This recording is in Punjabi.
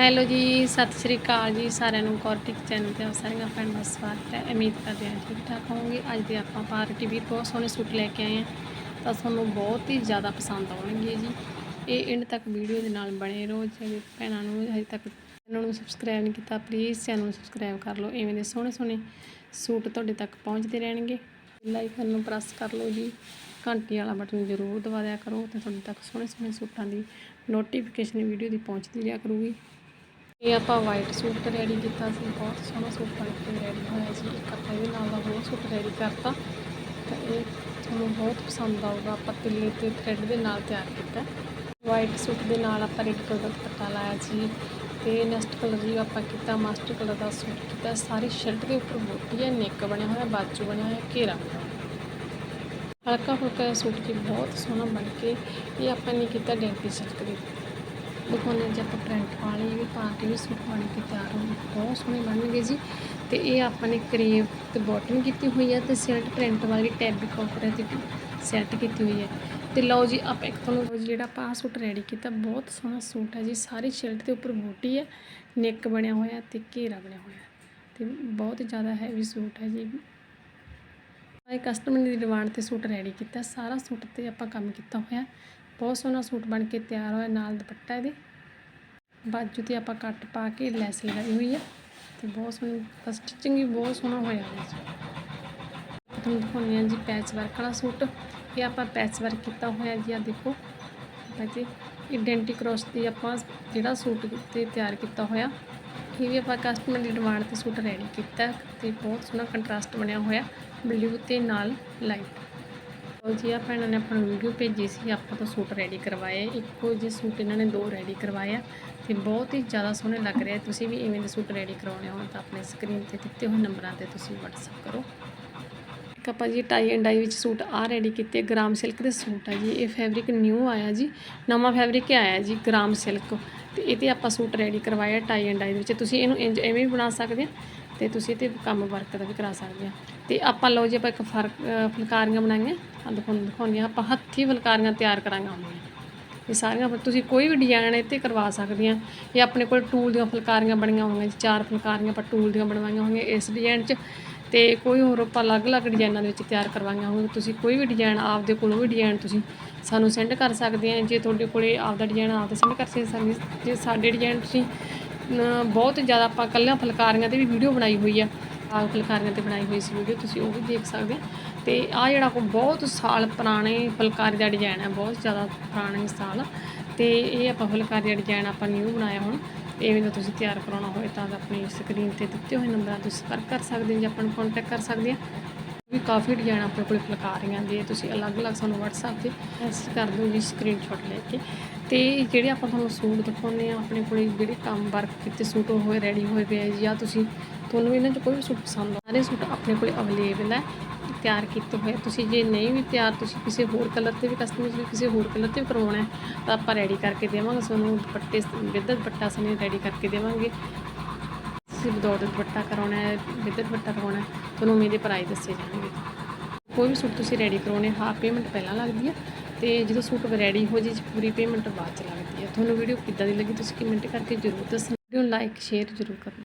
ਹੈਲੋ ਜੀ, ਸਤਿ ਸ਼੍ਰੀ ਅਕਾਲ ਜੀ ਸਾਰਿਆਂ ਨੂੰ ਕੌਰਟਿਕ ਚੈਨਲ ਤੇ ਸਾਰੀਆਂ ਸਾਰਿਆਂ ਭੈਣਾਂ ਦਾ ਸਵਾਗਤ ਹੈ। ਉਮੀਦ ਕਰਦੇ ਹਾਂ ਠੀਕ ਠਾਕ ਹੋਵੋਗੇ। ਅੱਜ ਦੇ ਆਪਾਂ ਪਾਰਟੀ ਵੀ ਬਹੁਤ ਸੋਹਣੇ ਸੂਟ ਲੈ ਕੇ ਆਏ ਹਾਂ। ਤਾਂ ਤੁਹਾਨੂੰ ਬਹੁਤ ਹੀ ਜ਼ਿਆਦਾ ਪਸੰਦ ਆਉਣਗੇ ਜੀ। ਇਹ ਐਂਡ ਤੱਕ ਵੀਡੀਓ ਦੇ ਨਾਲ ਬਣੇ ਰਹੋ। ਜੇ ਭੈਣਾਂ ਨੂੰ ਹਜੇ ਤੱਕ ਚੈਨਲ ਨੂੰ ਸਬਸਕ੍ਰਾਈਬ ਨਹੀਂ ਕੀਤਾ ਪਲੀਜ਼ ਚੈਨਲ ਨੂੰ ਸਬਸਕ੍ਰਾਈਬ ਕਰ ਲਓ। ਐਵੇਂ ਦੇ ਸੋਹਣੇ ਸੋਹਣੇ ਸੂਟ ਤੁਹਾਡੇ ਤੱਕ ਪਹੁੰਚਦੇ ਰਹਿਣਗੇ। ਲਾਈਕ ਨੂੰ ਪ੍ਰੈਸ ਕਰ ਲਓ ਜੀ। ਘੰਟੀ ਵਾਲਾ ਬਟਨ ਜ਼ਰੂਰ ਦਬਾ ਦਿਆ ਕਰੋ ਤੇ ਤੁਹਾਡੇ ਤੱਕ ਸੋਹਣੇ ਸੋਹਣੇ ਸੂਟਾਂ ਦੀ ਨੋਟੀਫਿਕੇਸ਼ਨ ਵੀਡੀਓ ਦੀ ਪਹੁੰਚਦੀ ਰਿਹਾ ਕਰੂਗੀ। ਇਹ ਆਪਾਂ ਵਾਈਟ ਸੂਟ ਰੈਡੀ ਕੀਤਾ ਸੀ, ਬਹੁਤ ਸੋਹਣਾ ਸੂਟ ਬਣ ਕੇ ਰੈਡੀ ਹੋਇਆ ਜੀ। ਇੱਕ ਆਪਾਂ ਇਹਦੇ ਨਾਲ ਦਾ ਹੋਰ ਸੂਟ ਰੈਡੀ ਕਰਤਾ। ਤਾਂ ਇਹ ਤੁਹਾਨੂੰ ਬਹੁਤ ਪਸੰਦ ਆਊਗਾ, ਆਪਾਂ ਤਿੱਲੇ ਤੇ ਥ੍ਰੈਡ ਦੇ ਨਾਲ ਤਿਆਰ ਕੀਤਾ। ਵਾਈਟ ਸੂਟ ਦੇ ਨਾਲ ਆਪਾਂ ਰੈੱਡ ਕਲਰ ਦਾ ਦੁਪੱਟਾ ਲਾਇਆ ਜੀ। ਤੇ ਨੈਕਸਟ ਕਲਰ ਜੀ ਆਪਾਂ ਕੀਤਾ ਮਾਸਟਰ ਕਲਰ ਦਾ ਸੂਟ ਕੀਤਾ। ਸਾਰੀ ਸ਼ਰਟ ਦੇ ਉੱਪਰ ਬੋਟੀ ਹੈ ਨੈਕ ਬਣਿਆ ਹੋਇਆ, ਬਾਜੂ ਬਣਿਆ ਹੋਇਆ, ਘੇਰਾ ਬਣਿਆ ਹਲਕਾ ਫੁਲਕਾ ਸੂਟ ਜੀ, ਬਹੁਤ ਸੋਹਣਾ ਬਣ ਕੇ। ਇਹ ਆਪਾਂ ਨੇ ਕੀਤਾ ਡੈਂਟੀ ਸਿਲਕ ਦੇ ਦਿਖਾਉਂਦੇ ਹਾਂ ਜੀ ਆਪਾਂ ਪ੍ਰਿੰਟ ਵਾਲੀ ਵੀ ਪਾ ਕੇ ਵੀ ਸੂਟ ਬਣ ਕੇ ਤਿਆਰ ਹੋ ਗਏ। ਬਹੁਤ ਸੋਹਣੇ ਬਣਨਗੇ ਜੀ। ਤੇ ਇਹ ਆਪਾਂ ਨੇ ਕਰੀਮ ਤੇ ਬਾਟਮ ਕੀਤੀ ਹੋਈ ਹੈ ਤੇ ਸਿਲਟ ਪ੍ਰਿੰਟ ਵਾਲੀ ਟੈਬੀ ਕਾਪਰ 'ਤੇ ਸੈੱਟ ਕੀਤੀ ਹੋਈ ਹੈ ਤੇ ਲਓ ਜੀ, ਆਪਾਂ ਇੱਕ ਤੁਹਾਨੂੰ ਜਿਹੜਾ ਆਪਾਂ ਆਹ ਸੂਟ ਰੈਡੀ ਕੀਤਾ, ਬਹੁਤ ਸੋਹਣਾ ਸੂਟ ਹੈ ਜੀ। ਸਾਰੀ ਸ਼ਰਟ ਦੇ ਉੱਪਰ ਬੂਟੀ ਹੈ ਨੈਕ ਬਣਿਆ ਹੋਇਆ ਤੇ ਘੇਰਾ ਬਣਿਆ ਹੋਇਆ। ਤੇ ਬਹੁਤ ਜ਼ਿਆਦਾ ਹੈਵੀ ਸੂਟ ਹੈ ਜੀ। ਇਹ ਕਸਟਮਰ ਦੀ ਡਿਮਾਂਡ ਤੇ ਸੂਟ ਰੈਡੀ ਕੀਤਾ। ਸਾਰਾ ਸੂਟ ਤੇ ਆਪਾਂ ਕੰਮ ਕੀਤਾ ਹੋਇਆ। ਬਹੁਤ ਸੋਹਣਾ ਸੂਟ ਬਣ ਕੇ ਤਿਆਰ ਹੋਇਆ ਨਾਲ ਦੁਪੱਟਾ ਇਹਦੇ। ਬਾਜੂ ਤੇ ਆਪਾਂ ਕੱਟ ਪਾ ਕੇ ਲੈਸ ਲਗਾਈ ਹੋਈ ਹੈ ਤੇ ਬਹੁਤ ਸੋਹਣੀ ਸਟਿਚਿੰਗ ਵੀ ਬਹੁਤ ਸੋਹਣਾ ਹੋਇਆ ਹੈ ਤੁਹਾਨੂੰ ਦਿਖਾਉਂਦੇ ਹਾਂ ਜੀ ਪੈਚ ਵਰਕ ਵਾਲਾ ਸੂਟ। ਇਹ ਆਪਾਂ ਪੈਚ ਵਰਕ ਕੀਤਾ ਹੋਇਆ ਜੀ ਆ ਦੇਖੋ। ਬਾਜੀ ਇਡੈਂਟੀ ਕ੍ਰੋਸ ਦੀ ਆਪਾਂ ਜਿਹੜਾ ਸੂਟ ਤੇ ਤਿਆਰ ਕੀਤਾ ਹੋਇਆ, ਇਹ ਵੀ ਆਪਾਂ ਕਸਟਮਰ ਦੀ ਡਿਮਾਂਡ ਤੇ ਸੂਟ ਰੈਡੀ ਕੀਤਾ ਤੇ ਬਹੁਤ ਸੋਹਣਾ ਕੰਟਰਾਸਟ ਬਣਿਆ ਹੋਇਆ ਬਲੂ ਤੇ ਨਾਲ ਲਾਈਟ ਉਹ ਜੀ ਆ ਭੈਣਾਂ ਨੇ ਆਪਾਂ ਨੂੰ ਵੀਡੀਓ ਭੇਜੀ ਸੀ, ਆਪਾਂ ਤੋਂ ਸੂਟ ਰੈਡੀ ਕਰਵਾਏ। ਇੱਕੋ ਜਿਹੇ ਸੂਟ ਇਹਨਾਂ ਨੇ ਦੋ ਰੈਡੀ ਕਰਵਾਏ ਆ ਤੇ ਬਹੁਤ ਹੀ ਜ਼ਿਆਦਾ ਸੋਹਣੇ ਲੱਗ ਰਹੇ ਤੁਸੀਂ ਵੀ ਇਵੇਂ ਦੇ ਸੂਟ ਰੈਡੀ ਕਰਵਾਉਣੇ ਹੋਣ ਤਾਂ ਆਪਣੇ ਸਕਰੀਨ ਤੇ ਦਿੱਤੇ ਹੋਏ ਨੰਬਰਾਂ ਤੇ ਤੁਸੀਂ WhatsApp ਕਰੋ। ਇੱਕ ਆਪਾਂ ਜੀ ਟਾਈ ਐਂਡ ਡਾਈ ਵਿੱਚ ਸੂਟ ਆ ਰੈਡੀ ਕੀਤੇ ਗ੍ਰਾਮ ਸਿਲਕ ਦੇ ਸੂਟ ਆ ਜੀ। ਇਹ ਫੈਬਰਿਕ ਨਿਊ ਆਇਆ ਜੀ, ਨਵਾਂ ਫੈਬਰਿਕ ਆਇਆ ਜੀ, ਗ੍ਰਾਮ ਸਿਲਕ। ਤੇ ਇਹਦੇ ਆਪਾਂ ਸੂਟ ਰੈਡੀ ਕਰਵਾਇਆ ਟਾਈ ਐਂਡ ਡਾਈ ਦੇ ਵਿੱਚ। ਤੁਸੀਂ ਇਹਨੂੰ ਇੰਜ ਐਵੇਂ ਵੀ ਬਣਾ ਸਕਦੇ ਆ। ਤੇ ਤੁਸੀਂ ਤੇ ਕੰਮ ਵਰਕ ਦਾ ਵੀ ਕਰਾ ਸਕਦੇ ਆ। ਤੇ ਆਪਾਂ ਲਓ ਜੀ, ਆਪਾਂ ਇੱਕ ਫ਼ਰਕ ਫੁਲਕਾਰੀਆਂ ਬਣਾਈਆਂ। ਆ ਦਿਖਾਉਂ ਦਿਖਾਉਂਦੀਆਂ ਆਪਾਂ ਹੱਥੀ ਫੁਲਕਾਰੀਆਂ ਤਿਆਰ ਕਰਾਂਗੇ ਹੁੰਦੀਆਂ ਇਹ ਸਾਰੀਆਂ ਤੁਸੀਂ ਕੋਈ ਵੀ ਡਿਜ਼ਾਈਨ ਇਹ 'ਤੇ ਕਰਵਾ ਸਕਦੇ ਆ। ਇਹ ਆਪਣੇ ਕੋਲ ਟੂਲ ਦੀਆਂ ਫੁਲਕਾਰੀਆਂ ਬਣੀਆਂ ਹੋਈਆਂ ਜੀ, ਚਾਰ ਫੁਲਕਾਰੀਆਂ ਆਪਾਂ ਟੂਲ ਦੀਆਂ ਬਣਵਾਈਆਂ ਹੋਈਆਂ ਇਸ ਡਿਜ਼ਾਈਨ 'ਚ। ਤੇ ਕੋਈ ਹੋਰ ਆਪਾਂ ਅਲੱਗ-ਅਲੱਗ ਡਿਜ਼ਾਈਨਾਂ ਦੇ ਵਿੱਚ ਤਿਆਰ ਕਰਵਾਈਆਂ ਹੋਈਆਂ। ਤੁਸੀਂ ਕੋਈ ਵੀ ਡਿਜ਼ਾਈਨ ਆਪਦੇ ਕੋਲੋਂ ਵੀ ਡਿਜ਼ਾਈਨ ਤੁਸੀਂ ਸਾਨੂੰ ਸੈਂਡ ਕਰ ਸਕਦੇ ਆ। ਜੇ ਤੁਹਾਡੇ ਕੋਲੇ ਆਪਦਾ ਡਿਜ਼ਾਈਨ ਆਪਦਾ ਸੈਂਡ ਕਰ ਸਕਦੇ ਜੇ ਸਾਡੇ ਡਿਜ਼ਾਈਨ ਤੁਸੀਂ ਬਹੁਤ ਜ਼ਿਆਦਾ ਆਪਾਂ ਕੱਲੀਆਂ ਫੁਲਕਾਰੀਆਂ ਤੇ ਵੀ ਵੀਡੀਓ ਬਣਾਈ ਹੋਈ ਆ। ਆਹ ਫੁਲਕਾਰੀਆਂ ਤੇ ਬਣਾਈ ਹੋਈ ਸੀ ਵੀਡੀਓ, ਤੁਸੀਂ ਉਹ ਵੀ ਦੇਖ ਸਕਦੇ ਆ। ਤੇ ਆ ਜਿਹੜਾ ਕੋ ਬਹੁਤ ਸਾਲ ਪੁਰਾਣੇ ਫੁਲਕਾਰੀ ਦਾ ਡਿਜ਼ਾਈਨ ਹੈ ਬਹੁਤ ਜ਼ਿਆਦਾ ਪੁਰਾਣੇ ਸਾਲ ਤੇ ਇਹ ਆਪਾਂ ਫੁਲਕਾਰੀ ਦਾ ਡਿਜ਼ਾਈਨ ਆਪਾਂ ਨਿਊ ਬਣਾਇਆ ਹੁਣ। ਇਵੇਂ ਦਾ ਤੁਸੀਂ ਤਿਆਰ ਕਰਾਉਣਾ ਹੋਵੇ ਤਾਂ ਆਪਣੀ ਸਕਰੀਨ ਤੇ ਦਿੱਤੇ ਹੋਏ ਨੰਬਰਾਂ ਤੋਂ ਸੰਪਰਕ ਕਰ ਸਕਦੇ ਹੋ ਜਾਂ, ਆਪਾਂ ਨੂੰ ਕੰਟੈਕਟ ਕਰ ਸਕਦੇ ਆ। ਵੀ ਕਾਫੀ ਡਿਜ਼ਾਈਨ ਆਪਣੇ ਕੋਲ ਫੁਲਕਾਰੀਆਂ ਦੇ, ਤੁਸੀਂ ਅਲੱਗ-ਅਲੱਗ ਸਾਨੂੰ WhatsApp ਤੇ ਮੈਸੇਜ ਕਰ ਦਿਓ ਜੀ ਸਕਰੀਨਸ਼ਾਟ ਲੈ ਕੇ। ਤੇ ਜਿਹੜੇ ਆਪਾਂ ਤੁਹਾਨੂੰ ਸੂਟ ਦਿਖਾਉਂਦੇ ਆ ਆਪਣੇ ਕੋਲੇ ਜਿਹੜੇ ਕੰਮ ਵਰਕ ਕੀਤੇ ਸੂਟ ਹੋਏ ਰੈਡੀ ਹੋਏ ਪਏ ਆ ਜੀ, ਜਾਂ ਤੁਸੀਂ, ਤੁਹਾਨੂੰ ਇਹਨਾਂ 'ਚ ਕੋਈ ਵੀ ਸੂਟ ਪਸੰਦ ਆ ਸਾਰੇ ਸੂਟ ਆਪਣੇ ਕੋਲੇ ਅਵੇਲੇਬਲ ਹੈ, ਤਿਆਰ ਕੀਤੇ ਹੋਏ। ਤੁਸੀਂ ਜੇ ਨਹੀਂ ਵੀ ਤਿਆਰ, ਤੁਸੀਂ ਕਿਸੇ ਹੋਰ ਕਲਰ ਤੇ ਵੀ ਕਸਟਮਾਈਜ਼ ਵੀ ਕਿਸੇ ਹੋਰ ਕਲਰ ਤੇ ਵੀ ਕਰਵਾਉਣਾ ਤਾਂ ਆਪਾਂ ਰੈਡੀ ਕਰਕੇ ਦੇਵਾਂਗੇ ਤੁਹਾਨੂੰ ਦੁਪੱਟੇ ਵਿਦ ਦੁਪੱਟਾ ਸਨੇ ਰੈਡੀ ਕਰਕੇ ਦੇਵਾਂਗੇ। ਤੁਸੀਂ ਵਿਦਆਊਟ ਦੁਪੱਟਾ ਕਰਾਉਣਾ ਹੈ ਵਿਦ ਦੁਪੱਟਾ ਕਰਾਉਣਾ ਹੈ ਤੁਹਾਨੂੰ ਮੇਰੇ ਪ੍ਰਾਈਸ ਦੱਸੇ ਜਾਣਗੇ। ਕੋਈ ਵੀ ਸੂਟ ਤੁਸੀਂ ਰੈਡੀ ਕਰਾਉਣੇ ਹਾਫ ਪੇਮੈਂਟ ਪਹਿਲਾਂ ਲੱਗਦੀ ਹੈ, ਤੇ ਜਦੋਂ ਸੂਟ ਰੈਡੀ ਹੋ ਜੇ ਪੂਰੀ ਪੇਮੈਂਟ ਬਾਅਦ ਚ ਲੱਗਦੀ ਹੈ। ਤੁਹਾਨੂੰ ਵੀਡੀਓ ਕਿੱਦਾਂ ਦੀ ਲੱਗੀ, ਤੁਸੀਂ ਕਮੈਂਟ ਕਰਕੇ ਜ਼ਰੂਰ ਦੱਸਣਾ। ਵੀਡੀਓ ਲਾਈਕ ਸ਼ੇਅਰ ਜ਼ਰੂਰ ਕਰਨਾ।